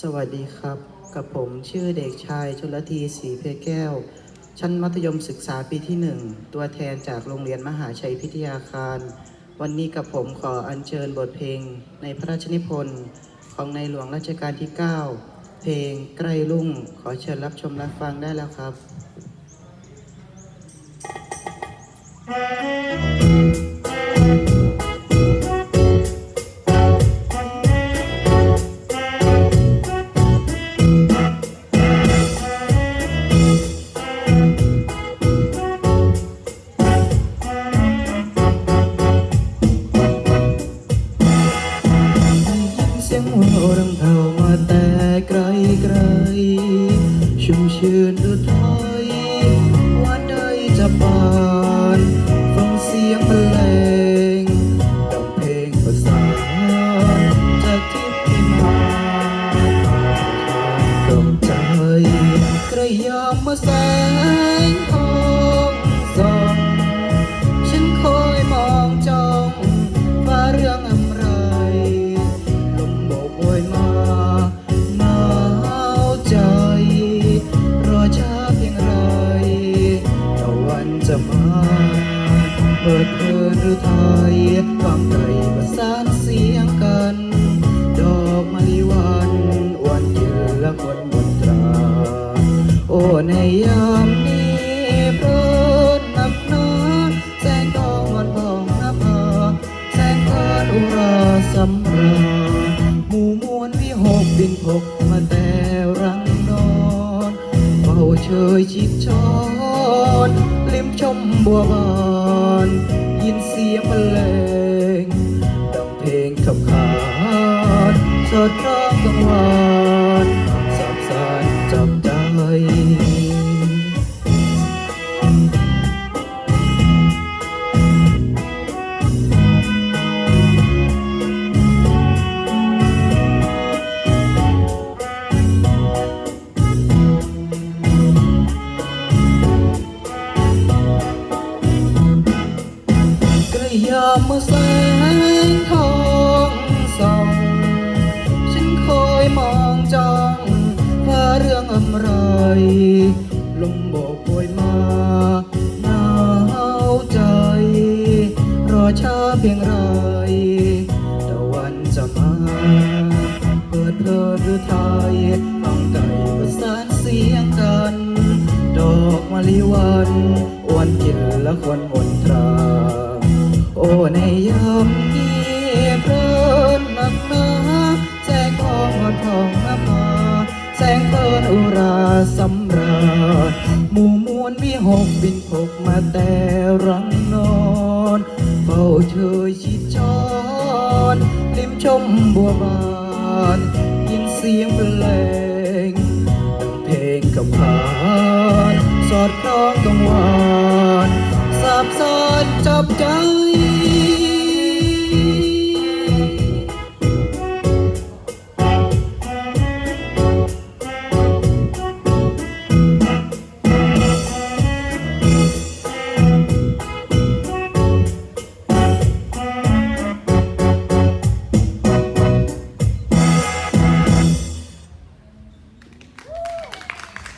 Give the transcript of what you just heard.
สวัสดีครับ กับผมชื่อเด็กชายชลทีศรีเพแก้ว ชั้นมัธยมศึกษาปีที่หนึ่งตัวแทนจากโรงเรียนมหาชัยพิทยาคาร วันนี้กับผมขออัญเชิญบทเพลง ในพระราชนิพนธ์ของในหลวงรัชกาลที่ 9 เพลงใกล้รุ่ง ขอเชิญรับชมรับฟังได้แล้วครับได้ ชื่นดุดถอยว่าได้จะปานฟังเสียงบรรเลงดังเพลงภาษาจากทิพย์ที่มาทางกำใจกระยามมาแสง ปิดเพลินหรือไทยฟังไกลประสานเสียงกัน ดอกมะลิวันอวนยืนและคนบนตรา โอ้ในยามนี้เพลินนักหนาแสงทองวันทองนภาแสงเพลินอุราสำราหมู่มวลวิหกบินพกมาแต่รังนอนเฝ้าเชยชิดชอนลิมชมบัวบาน เสียงบรรเลงดังเพลงขับขานสดร้องกังวาน ยามเมื่อแสงทองส่องฉันคอยมองจ้องว่าเรื่องอะไรลมโบกโบยมาหนาวใจ รอช้าเพียงไรตะวันจะมาเปิดเพลินหรือไทยฟังไก่ประสานเสียงกัน ดอกมะลิวันอวนกินและคนมนตรา โอ้ในยามนี้เพลินนักหนาแสงทองอ่อนทองนภาแสงเพลินอุราสำราญหมู่มวลวิหกบินพกมาแต่รังนอนเฝ้าเชยชิดชอนริมชมบัวบานยินเสียงบรรเลงดังเพลงกับผานสอดคล้องกังวานสาบสานจับใจ